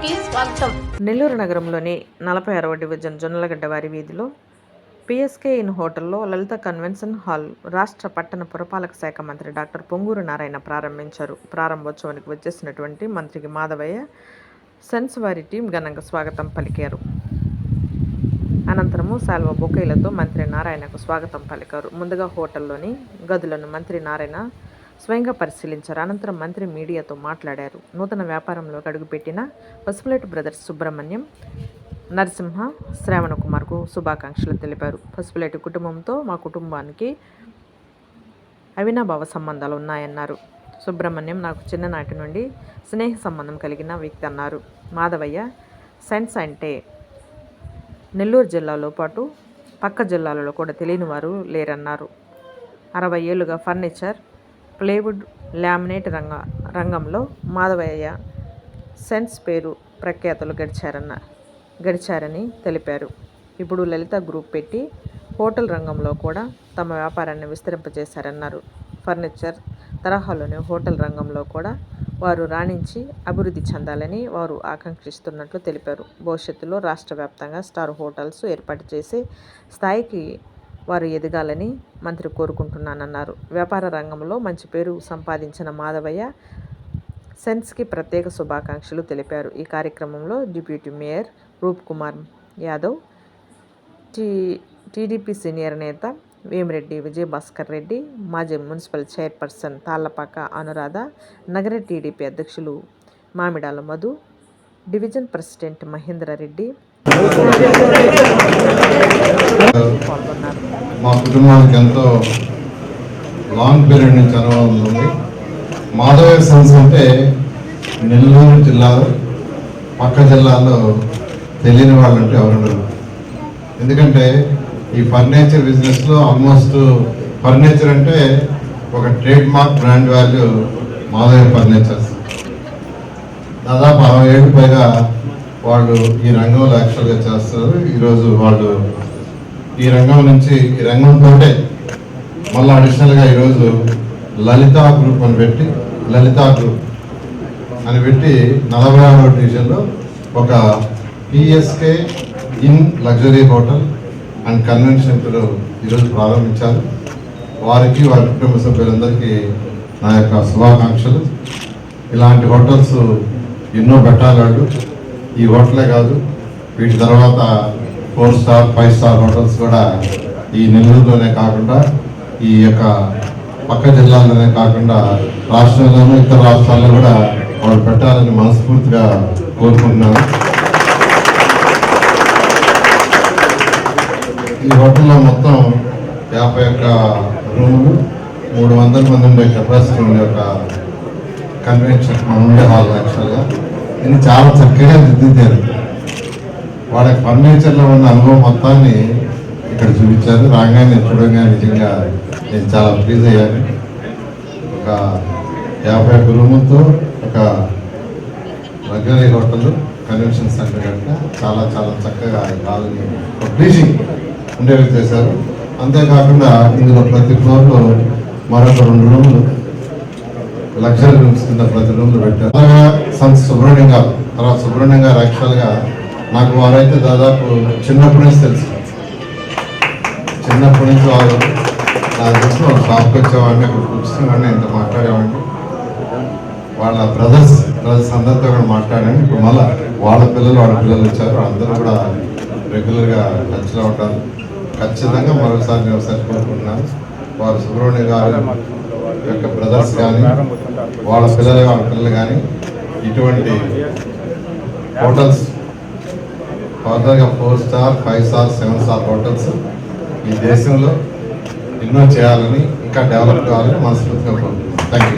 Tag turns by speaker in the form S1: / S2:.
S1: స్వాగతం.
S2: నెల్లూరు నగరంలోని నలభై అరవ డివిజన్ జొన్నలగడ్డ వారి వీధిలో పిఎస్కే ఇన్ హోటల్లో లలిత కన్వెన్షన్ హాల్ రాష్ట్ర పట్టణ పురపాలక శాఖ మంత్రి డాక్టర్ పొంగూరు నారాయణ ప్రారంభించారు. ప్రారంభోత్సవానికి వచ్చేసినటువంటి మంత్రికి మాధవయ్య సెన్స్ వారి టీం ఘనంగా స్వాగతం పలికారు. అనంతరము సాల్వ బొకేలతో మంత్రి నారాయణకు స్వాగతం పలికారు. ముందుగా హోటల్లోని గదులను మంత్రి నారాయణ స్వయంగా పరిశీలించారు. అనంతరం మంత్రి మీడియాతో మాట్లాడారు. నూతన వ్యాపారంలోకి అడుగుపెట్టిన పసుపులేటి బ్రదర్స్ సుబ్రహ్మణ్యం నరసింహ శ్రావణ కుమార్కు శుభాకాంక్షలు తెలిపారు. పసుపులేటి కుటుంబంతో మా కుటుంబానికి అవినాభావ సంబంధాలు ఉన్నాయన్నారు. సుబ్రహ్మణ్యం నాకు చిన్ననాటి నుండి స్నేహ సంబంధం కలిగిన వ్యక్తి అన్నారు. మాధవయ్య సైన్స్ అంటే నెల్లూరు జిల్లాలో పాటు పక్క జిల్లాలలో కూడా తెలియని వారు లేరన్నారు. అరవై ఏళ్ళుగా ఫర్నిచర్ ప్లేవుడ్ లామినేట్ రంగ రంగంలో మాధవయ్య సెన్స్ పేరు ప్రఖ్యాతులు గడిచారన్న గడిచారని తెలిపారు. ఇప్పుడు లలిత గ్రూప్ పెట్టి హోటల్ రంగంలో కూడా తమ వ్యాపారాన్ని విస్తరింపజేశారన్నారు. ఫర్నిచర్ తరహాలోని హోటల్ రంగంలో కూడా వారు రాణించి అభివృద్ధి చెందాలని వారు ఆకాంక్షిస్తున్నట్లు తెలిపారు. భవిష్యత్తులో రాష్ట్ర వ్యాప్తంగా స్టార్ హోటల్స్ ఏర్పాటు చేసే స్థాయికి వారు ఎదగాలని మంత్రి కోరుకుంటున్నానన్నారు. వ్యాపార రంగంలో మంచి పేరు సంపాదించిన మాధవయ్య సెన్స్కి ప్రత్యేక శుభాకాంక్షలు తెలిపారు. ఈ కార్యక్రమంలో deputy mayor Roop Kumar Yadav T TDP senior నేత వేమిరెడ్డి విజయభాస్కర్ రెడ్డి మాజీ మున్సిపల్ చైర్పర్సన్ తాళ్ళపాక అనురాధ నగర టీడీపీ అధ్యక్షులు మామిడాల మధు డివిజన్ ప్రెసిడెంట్ మహేంద్ర రెడ్డి.
S3: మా కుటుంబానికి ఎంతో లాంగ్ పీరియడ్ నుంచి అనుభవం ఉంది. మాధవ సన్స్ అంటే నెల్లూరు జిల్లాలో పక్క జిల్లాలో తెలియని వాళ్ళు అంటే ఎవరు ఎందుకంటే ఈ ఫర్నిచర్ బిజినెస్లో ఆల్మోస్ట్ ఫర్నిచర్ అంటే ఒక trademark brand value Madhava furnitures దాదాపు అరవై ఏళ్ళు పైగా వాళ్ళు ఈ రంగంలో యాక్చువల్గా చేస్తారు. ఈరోజు వాళ్ళు ఈ రంగం నుంచి ఈ రంగంతో మళ్ళీ అడిషనల్గా ఈరోజు లలితా గ్రూప్ అని పెట్టి లలితా గ్రూప్ అని పెట్టి నలభై ఆరో డివిజన్లో ఒక PSK inn luxury hotel and convention centre ఈరోజు ప్రారంభించారు. వారికి వారి కుటుంబ సభ్యులందరికీ నా యొక్క శుభాకాంక్షలు. ఇలాంటి హోటల్స్ ఎన్నో పెట్టాలాడు. ఈ హోటలే కాదు వీటి తర్వాత four star five star hotels కూడా ఈ నెల్లూరులోనే కాకుండా ఈ యొక్క పక్క జిల్లాలోనే కాకుండా రాష్ట్రంలోనూ ఇతర రాష్ట్రాల్లో కూడా వాళ్ళు పెట్టాలని మనస్ఫూర్తిగా కోరుకుంటున్నాను. ఈ హోటల్లో మొత్తం యాభై ఒక్క రూములు మూడు వందల మంది ఉండే కెపాసిటీ ఉండే ఒక కన్వెన్షన్ ఉండే హాల్ యాక్చువల్గా. ఇది చాలా చక్కగా దిద్దిద్దారు వాళ్ళ ఫర్నిచర్లో ఉన్న అనుభవం మొత్తాన్ని ఇక్కడ చూపించారు. రాగానే చూడంగా నిజంగా నేను చాలా ప్లీజ్ అయ్యాను. ఒక యాభై ఒక్క రూములతో ఒక లగ్జరీ హోటల్ కన్వెన్షన్ సెంటర్ కనుక చాలా చాలా చక్కగా కాలని ప్లీజింగ్ ఉండేవి చేశారు. అంతేకాకుండా ఇందులో ప్రతి ఫ్లోర్లో మరొక రెండు రూములు లగ్జరీ రూమ్స్ కింద ప్రతి రూమ్లు పెట్టారు. అలాగా సంత సుబ్రహ్మణ్యం గారు తర్వాత సుబ్రహ్మణ్యం గారు యాక్చువల్గా నాకు వారైతే దాదాపు చిన్నప్పటి నుంచి తెలుసు. చిన్నప్పటి నుంచి వారు నా తెలిసి ఒక షాప్కి వచ్చేవాడిని అక్కడ కూర్చునేవాడిని ఎంత మాట్లాడేవాడిని. వాళ్ళ బ్రదర్స్ బ్రదర్స్ అందరితో కూడా మాట్లాడాను. ఇప్పుడు మళ్ళీ వాళ్ళ పిల్లలు వాళ్ళ పిల్లలు వచ్చారు. అందరూ కూడా రెగ్యులర్గా టచ్లో ఉంటారు. ఖచ్చితంగా మరోసారి నేను ఒకసారి కోరుకుంటున్నాను. వారు సుబ్రహ్మణ్య గారు యొక్క బ్రదర్స్ కానీ వాళ్ళ పిల్లలు వాళ్ళ పిల్లలు కానీ ఇటువంటి హోటల్స్ ఫర్దర్గా four star five star seven star hotels ఈ దేశంలో ఎన్నో చేయాలని ఇంకా డెవలప్ కావాలని మనస్ఫూర్తిగా కోరుకుంటున్నాను. Thank you